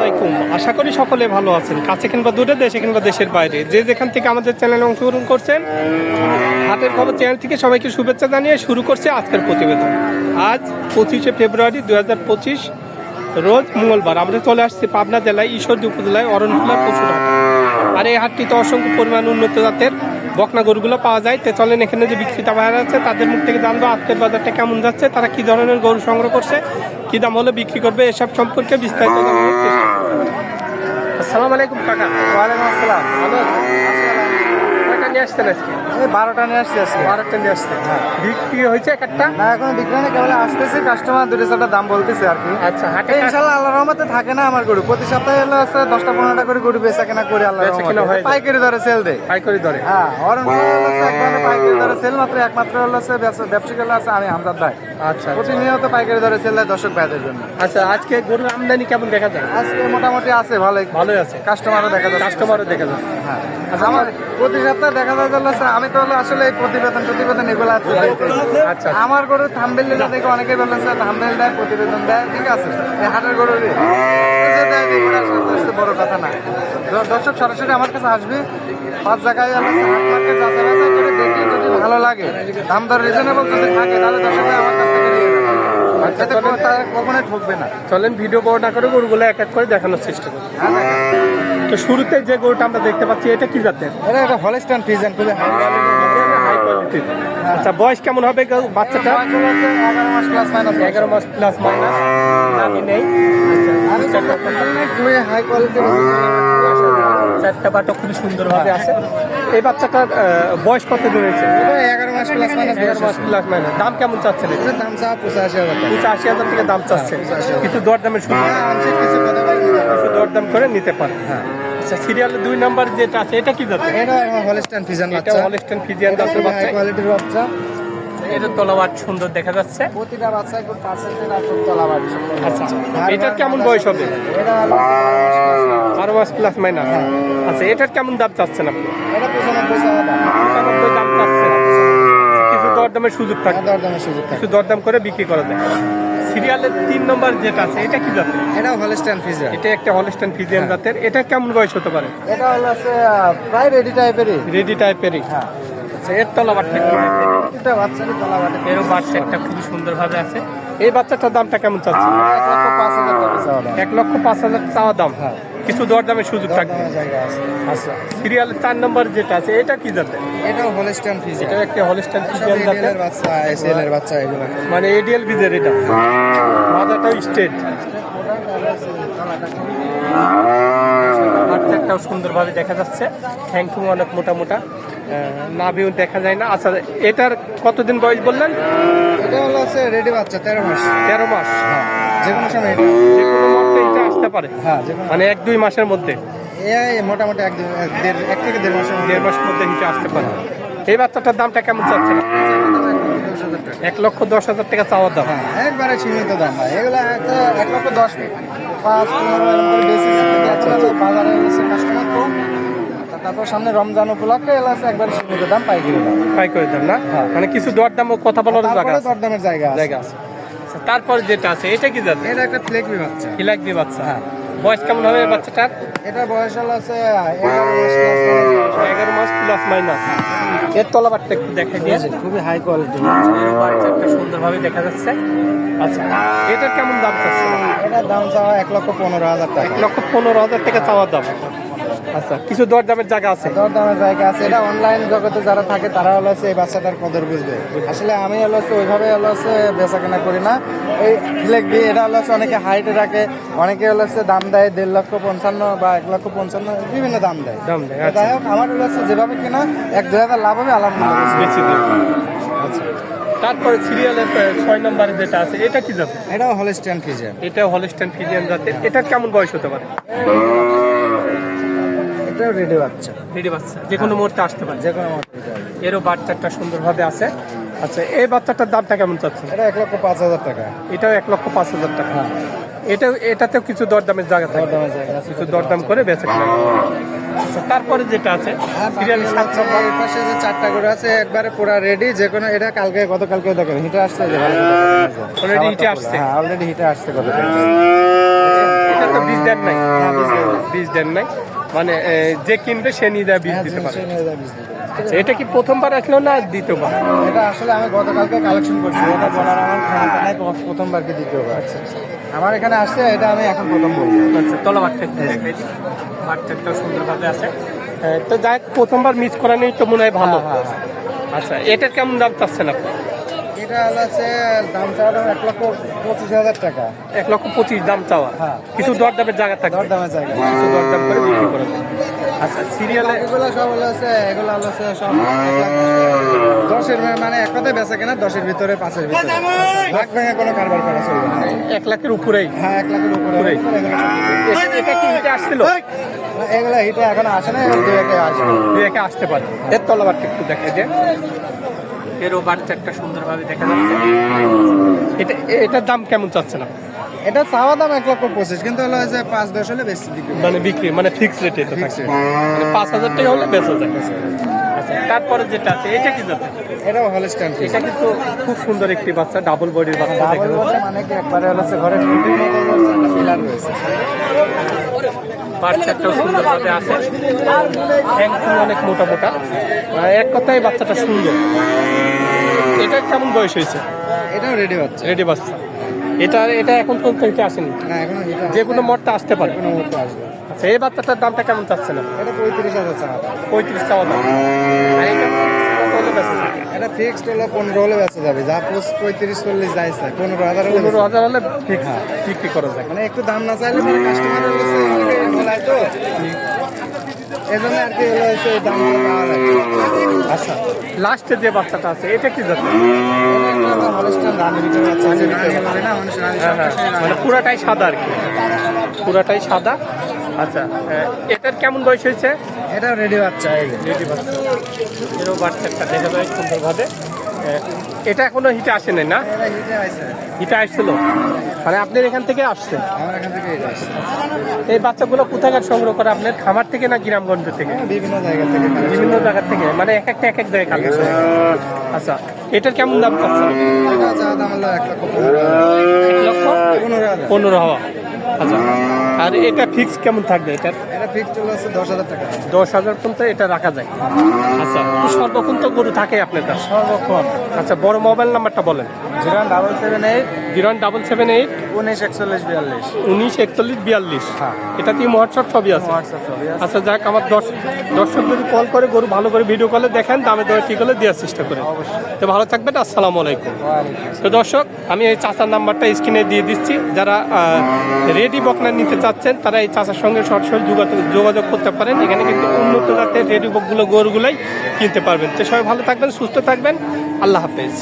আলাইকুম। আশা করি সকলে ভালো আছেন। কাছে কিংবা দূরে দেশে কিংবা দেশের বাইরে। যে যেখান থেকে আমাদের চ্যানেলে অংশগ্রহণ করছেন, হাটের খবর চ্যানেল থেকে সবাইকে শুভেচ্ছা জানিয়ে শুরু করছে আজকের প্রতিবেদন। আজ পঁচিশে ফেব্রুয়ারি দু হাজার পঁচিশ রোজ মঙ্গলবার। আমরা চলে আসছি পাবনা জেলায়, ঈশ্বরদী উপজেলায় অরণখোলার পশুর আর এই হাটটিতে অসংখ্য পরিমাণ উন্নত জাতের বকনা গরুগুলো পাওয়া যায়। তে চলেন এখানে যে বিক্রেতা ভাইরা আছে তাদের মুখ থেকে জানব আজকের বাজারটা কেমন যাচ্ছে তারা কি ধরনের গরু সংগ্রহ করছে কি দাম হলে বিক্রি করবে এসব সম্পর্কে বিস্তারিত জানানোর চেষ্টা। আসসালামু আলাইকুম কাকা। ওয়ালাইকুম আসসালাম। ভালো আছেন? নিয়ে আসছেন আজকে? বারোটা নিয়ে আসছি আজকে। বারোটা নিয়ে আসছেন বিক্রি হয়েছে এক একটা? না এখন বিক্রি নেই কেবল আসতেছি কাস্টমার দুটো চারটা দাম বলতেছে আর কি। আচ্ছা হাটে ইনশাল্লাহ আল্লাহ রহমতে থাকে না আমার গরু। প্রতি সপ্তাহে এলো আছে দশটা পনেরোটা করে গরু বেচা কেনা করে আল্লাহ কেনা যায়। পাইকারি দরে সেল দেয়। পাইকারি ধরে হ্যাঁ পাইকারি দরে সেল মাত্র একমাত্র হলো আছে ব্যবসায়িক হলো আছে আমি আমজাদ ভাই। আচ্ছা আচ্ছা। প্রতিনিয়ত পাইকারি দরে সেল দেয় দর্শক ভাইদের জন্য। আচ্ছা আজকে গরুর আমদানি কেমন দেখা যায়? আজকে মোটামুটি আছে ভালোই। ভালোই আছে। কাস্টমারও দেখা যায় কাস্টমারও দেখা যাচ্ছে। হ্যাঁ। আচ্ছা আমার প্রতি সপ্তাহে দেখা যায় হলো আমি তো হলো আসলে এই প্রতিবেদন প্রতিবেদন এগুলো আছে আচ্ছা আমার গরু থাম্বেল দেখে অনেকে বললেন স্যার থাম্বেল দেয় প্রতিবেদন দেয় ঠিক আছে। এই হাটের গরু বড় কথা না। দর্শক সরাসরি আমার কাছে আসবে। পাঁচ জায়গায় আমি যাচাই বাছাই করে দেখে যদি ভালো লাগে দাম দর রিজনেবল যদি থাকে তাহলে দর্শক আমার কাছ থেকে নিয়ে আচ্ছা, কখনোই ঠকবে না। চলেন ভিডিও বড় না করে গরুগুলো এক এক করে দেখানোর চেষ্টা করি। হ্যাঁ। তো শুরুতে যে গরুটা আমরা দেখতে পাচ্ছি এটা কি জাতের? এটা একটা হলস্টান ফিজেন খুবই হাই কোয়ালিটির আচ্ছা বয়স কেমন হবে বাচ্চাটা এগারো মাস প্লাস মাইনাস এগারো মাস প্লাস মাইনাস নাভি নেই। আমি খুবই হাই কোয়ালিটির চারটা বাটো খুবই সুন্দরভাবে আছে। এই বাচ্চাটার বয়স কত ধরেছে এগারো মাস প্লাস মাইনাস এগারো মাস প্লাস মাইনাস দাম কেমন চাচ্ছেন এটা? দাম চা পঁচাশি হাজার পঁচাশি হাজার থেকে দাম চাচ্ছে কিছু দরদামের সুযোগ? হ্যাঁ। কিছু দরদাম করে নিতে পারে হ্যাঁ। আচ্ছা সিরিয়ালের দুই নাম্বার যেটা আছে এটা কি জাতের? এটা আমার হলস্টাইন এটা বাচ্চা। হলস্টেন ফিজিয়ান জাতের বাচ্চা। কোয়ালিটির বাচ্চা। এটা তলাবাট সুন্দর দেখা যাচ্ছে। প্রতিটা বাচ্চা খুব পার্সেন্টেজ আর খুব তলা বাড়ছে আচ্ছা এটার কেমন বয়স হবে? এটা বারো মাস প্লাস মাইনাস আচ্ছা এটার কেমন দাম চাচ্ছেন আপনি? এটা পঁচানব্বই পঁচানব্বই দাম চাচ্ছেন। কিছু দরদামের সুযোগ থাকে। দরদামের সুযোগ থাকে। কিছু দরদাম করে বিক্রি করা যায়। সিরিয়ালের তিন নম্বর যেটা আছে এটা কি জাতের? এটা হলস্টাইন ফিজান এটা একটা হলস্টাইন ফিজিয়ান জাতের। এটা কেমন বয়স হতে পারে? এটা হলো আছে প্রায় রেডি টাইপেরই রেডি টাইপেরই হ্যাঁ। আচ্ছা এর তলাবাটটা কি? এটা বাচ্চারই তলা বাড়ে এরও বাচ্চা একটা খুবই সুন্দরভাবে আছে। এই বাচ্চাটার দামটা কেমন চাচ্ছে এক লক্ষ পাঁচ হাজার এক লক্ষ পাঁচ হাজার চাওয়া দাম। হ্যাঁ। কিছু দরদামের সুযোগ থাকবে। জায়গা আছে। আচ্ছা সিরিয়ালের চার নম্বর যেটা আছে এটা কি জাতের? এটাও হলস্টাইন ফিজান এটা একটা হলস্টেন ফিজিয়ান জাতের। এর বাচ্চা এসএল এর বাচ্চা এগুলো। মানে এডিএল বিজের এটা। মাথাটাও স্ট্রেট বাচ্চাটাও সুন্দরভাবে দেখা যাচ্ছে। থ্যাংকু অনেক মোটা মোটা। নাভিও দেখা যায় না। আচ্ছা এটার কতদিন বয়স বললেন? এটা হলো আছে রেডি বাচ্চা তেরো মাস। তেরো মাস। হ্যাঁ যে কোনো সময় আসতে পারে? হ্যাঁ মানে এক দুই মাসের মধ্যে? এই মোটামুটি এক এক থেকে দেড় মাসের দেড় মাসের মধ্যে হিটে আসতে পারে। এই বাচ্চাটার দামটা কেমন চাচ্ছে। এক লক্ষ দশ হাজার টাকা। চাওয়ার দাম? হ্যাঁ একবারে সীমিত দাম ভাই। এগুলো এক লক্ষ দশ পাঁচ বাজারে কাস্টমার কম। তারপর সামনে রমজান উপলক্ষে আছে একবারে সীমিত দাম পাইকারি দাম। পাই করে দাম না? হ্যাঁ। মানে কিছু দর দাম ও কথা বলার জায়গা আছে? দরদামের জায়গা জায়গা আছে। আচ্ছা, তারপরে যেটা আছে এটা কি জাতে? এটা একটা ফ্লেকবি বাচ্চা। কি লাগবে বাচ্চা। হ্যাঁ। বয়স কেমন হবে বাচ্চাটার? এটা বয়স হলো আছে এগারো মাস। প্লাস মাইনাস এর তলাবারটা একটু দেখাই দিয়ে খুবই হাই কোয়ালিটি বাচ্চাটা সুন্দরভাবে দেখা যাচ্ছে। আচ্ছা এটার কেমন দাম চাচ্ছে এটার দাম চাওয়া এক লক্ষ পনেরো হাজার টাকা। এক লক্ষ পনেরো হাজার টাকা চাওয়ার দাম। আচ্ছা কিছু দর দামের জায়গা আছে? দরদামের জায়গা আছে। এটা অনলাইন জগতে যারা থাকে তারা হলো এই বাচ্চাটার কদর বুঝবে। আসলে আমি হলো ওইভাবে হলো বেচা কেনা করি না। এই ফ্লেগবি এটা হলো অনেকে হাইটে রাখে অনেকে হলো দাম দেয় দেড় লক্ষ পঞ্চান্ন বা এক লক্ষ পঞ্চান্ন বিভিন্ন দাম দেয়। দাম দেয়, আচ্ছা। যাই হোক আমার হলো যেভাবে কিনা এক দু হাজার লাভ হবে আলহামদুলিল্লাহ। আচ্ছা। তারপরে সিরিয়ালের ছয় নম্বরে যেটা আছে এটা কি জাতের এটাও হলস্টাইন ফিজার এটা হলস্টেন ফিজিয়ান জাতের। এটার কেমন বয়স হতে পারে? এটাও রেডি বাচ্চা। রেডি বাচ্চা যে কোনো মুহূর্তে আসতে পারে। যে কোনো এটা হবে। এরও বাচ্চাটা সুন্দরভাবে আছে। আচ্ছা এই বাচ্চাটার দামটা কেমন চাচ্ছে এটা এক লক্ষ পাঁচ হাজার টাকা। এটাও এক লক্ষ পাঁচ হাজার টাকা। হ্যাঁ। এটাও এটাতেও কিছু দরদামের জায়গা থাকে। কিছু দরদাম করে বেঁচে আচ্ছা তারপরে যেটা আছে সিরিয়াল সাত পাশে যে চারটা করে আছে একবারে পুরো রেডি যে কোনো এটা কালকে গতকালকে দেখেন হিটে আসছে। Already হিটে আসছে? হ্যাঁ অলরেডি হিটে আসছে এটা তো বীজ দেন নাই। হ্যাঁ। বীজ দেন নাই। মানে যে কিনবে সে নিজে বীজ হ্যাঁ, দিতে পারে। নিয়ে বীজ দিতে। আচ্ছা, এটা কি প্রথমবার আসলো না দ্বিতীয়বার? এটা আসলে আমি গতকালকে কালেকশন করছি। এটা বলার আমার ক্ষমতা নাই প্রথ- প্রথমবার কি দ্বিতীয়বার। আচ্ছা আচ্ছা। আমার এখানে আসছে এটা আমি এখন প্রথম বলব। আচ্ছা তলা বাচ্চা একটু দেখাই দিই। বাচ্চাটাও সুন্দরভাবে আছে। তো যাই প্রথমবার মিস করা নেই তো মনে হয় ভালো। হ্যাঁ, হ্যাঁ, আচ্ছা এটার কেমন দাম চাচ্ছেন আপনি? এটা হচ্ছে দাম চাওয়া দাম এক লক্ষ পঁচিশ হাজার টাকা। এক লক্ষ পঁচিশ দাম চাওয়া। হ্যাঁ। কিছু দরদামের জায়গা থাকবে। দর দামে জায়গা। কিছু দরদাম করে বিক্রি করা। আচ্ছা সিরিয়ালে এগুলো সব হলো হচ্ছে এগুলো হলো সব দশের মানে এক কথায় বেচা কেনা দশের ভিতরে পাঁচের ভিতরে। ভেঙে কোনো কারবার করা চলবে না। এক লাখের উপরেই। হ্যাঁ এক লাখের উপরে। উপরেই। এটা- এটা কি আসছিল? এগুলো হিটে এখন আসে না এগুলো দু একে আসবে। দুই একে আসতে পারে। এর তলাবারটা একটু দেখা যায় এরও বাচ্চাটা সুন্দরভাবে দেখা যাচ্ছে। এটা এ- এটার দাম কেমন চাচ্ছে না এটা চাওয়া দাম এক লক্ষ পঁচিশ কিন্তু হলো যে পাঁচ দশ হলে বেশি বিক্রি মানে বিক্রি মানে ফিক্স রেটে তো মানে পাঁচ হাজার টাকা হলে বেচা যায়। আচ্ছা তারপরে যেটা আছে এটা কি যাবে এটাও হলস্টাইন এটা কিন্তু খুব সুন্দর একটি বাচ্চা ডাবল বডির বাচ্চা দেখা যাচ্ছে মানে কি? একবারে হলো ঘরে রয়েছে। বাচ্চাটাও সুন্দরভাবে আছে। একদম অনেক মোটা মোটা। এক কথায় বাচ্চাটা সুন্দর। এটা কেমন বয়স হয়েছে? এটাও রেডি হচ্ছে রেডি বাচ্চা। এটা এটা এখন পর্যন্ত এটা আসেনি। যে কোনো মরটা আসতে পারে। কোনো মুহূর্তে আসবে। আচ্ছা এই বাচ্চাটার দামটা কেমন চাচ্ছে না এটা পঁয়ত্রিশ হাজার চাওয়া পঁয়ত্রিশ চাওয়া দাম আর এটা কত হলে বেচা যায়? এটা ফিক্সড হলো পনেরো হলে বেঁচে যাবে। যা পোস্ট পঁয়ত্রিশ চল্লিশ যাই পনেরো হাজার হলে পনেরো হাজার হলে ফিক্স বিক্রি করা যায়। মানে একটু দাম না চাইলে মানে কাস্টমার বলায় তো এই জন্য আর কি হলো হচ্ছে যায় আচ্ছা লাস্টে যে বাচ্চাটা আছে এটা কি রানী হ্যাঁ হ্যাঁ। মানে পুরাটাই সাদা আর কি। পুরাটাই সাদা। আচ্ছা এটার কেমন বয়স হয়েছে? এটাও রেডি বাচ্চা। রেডি বাচ্চা। এরও বাচ্চাটা দেখা যায় সুন্দরভাবে। এটা এখনও হিটে আসে নাই না? এটা হিটে আসছিল? মানে আপনার এখান থেকে আসছে? এটা এই বাচ্চাগুলো কোথাকার সংগ্রহ করে আপনার? খামার থেকে না গ্রামগঞ্জ থেকে? বিভিন্ন জায়গা থেকে বিভিন্ন জায়গা থেকে? মানে এক একটা এক এক জায়গায় কালেকশন। আচ্ছা এটার কেমন দাম চাচ্ছে এটা। পনেরো হাজার। পনেরো হওয়া আচ্ছা আর এটা ফিক্স কেমন থাকবে এটা এটা ফিক্স হলো হচ্ছে দশ হাজার টাকা। দশ হাজার পর্যন্ত এটা রাখা যায়। আচ্ছা সর্বক্ষণ তো গরু থাকে আপনার কাছে? সর্বক্ষণ। আচ্ছা বড় মোবাইল নাম্বারটা বলেন। Zero double seven eight zero double seven eight উনিশ একচল্লিশ বিয়াল্লিশ। উনিশ একচল্লিশ বিয়াল্লিশ। হ্যাঁ। এটা দিয়ে হোয়াটসঅ্যাপ ছবি আছে? আচ্ছা যাক আমার দর্শক যদি কল করে গরু ভালো করে ভিডিও কলে দেখেন দামে দরে ঠিক হলে দেওয়ার চেষ্টা করেন। তো ভালো থাকবেন আসসালামু আলাইকুম। তো দর্শক আমি এই চাচার নাম্বারটা স্ক্রিনে দিয়ে দিচ্ছি। যারা রেডি বকনা নিতে চাচ্ছেন তারা এই চাচার সঙ্গে সরাসরি যোগাযোগ যোগাযোগ করতে পারেন। এখানে কিন্তু উন্নত জাতের রেডি বকগুলো গরুগুলোই কিনতে পারবেন। তো সবাই ভালো থাকবেন সুস্থ থাকবেন। আল্লাহ হাফেজ।